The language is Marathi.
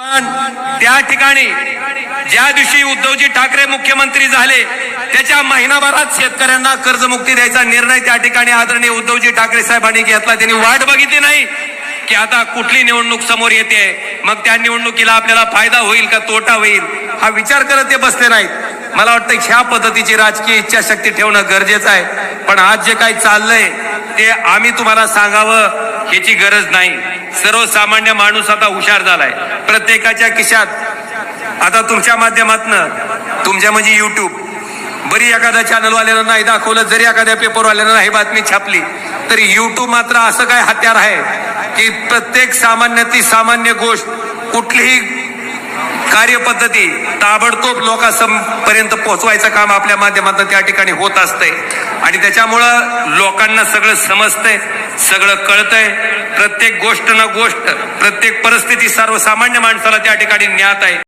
पण त्या ठिकाणी ज्या दिवशी उद्धवजी ठाकरे मुख्यमंत्री झाले त्याच्या महिनाभरात शेतकऱ्यांना कर्जमुक्ती द्यायचा निर्णय त्या ठिकाणी आदरणीय उद्धवजी ठाकरे साहेबांनी घेतला. त्यांनी वाट बघितली नाही की आता कुठली निवडणूक समोर येते. मग त्या निवडणुकीला आपल्याला फायदा होईल का तोटा होईल? हा विचार करत ते बसले नाहीत. मला वाटतं ह्या पद्धतीची राजकीय इच्छाशक्ती ठेवणं गरजेचं आहे. पण आज जे काही चाललंय ते आम्ही तुम्हाला सांगावं याची गरज नाही. सर्वसामान्य माणूस आता हुशार झालाय. प्रत्येकाच्या खिशात आता तुमच्या माध्यमातनं तुमच्या म्हणजे युट्यूब बरी एखाद्या चॅनलवाल्यानं नाही दाखवलं जरी एखाद्या पेपरवाल्यानं नाही बातमी छापली तरी युट्यूब मात्र असं काय हत्यार आहे की प्रत्येक सामान्यातली सामान्य गोष्ट कुठलीही कार्यपद्धती ताबडतोब लोकांपर्यंत पोहोचवायचं काम आपल्या माध्यमातून त्या ठिकाणी होत असतंय. आणि त्याच्यामुळं लोकांना सगळं समजतंय सगळं कळतंय. प्रत्येक गोष्ट न गोष्ट प्रत्येक परिस्थिती सर्वसामान्य माणसाला त्या ठिकाणी ज्ञात आहे.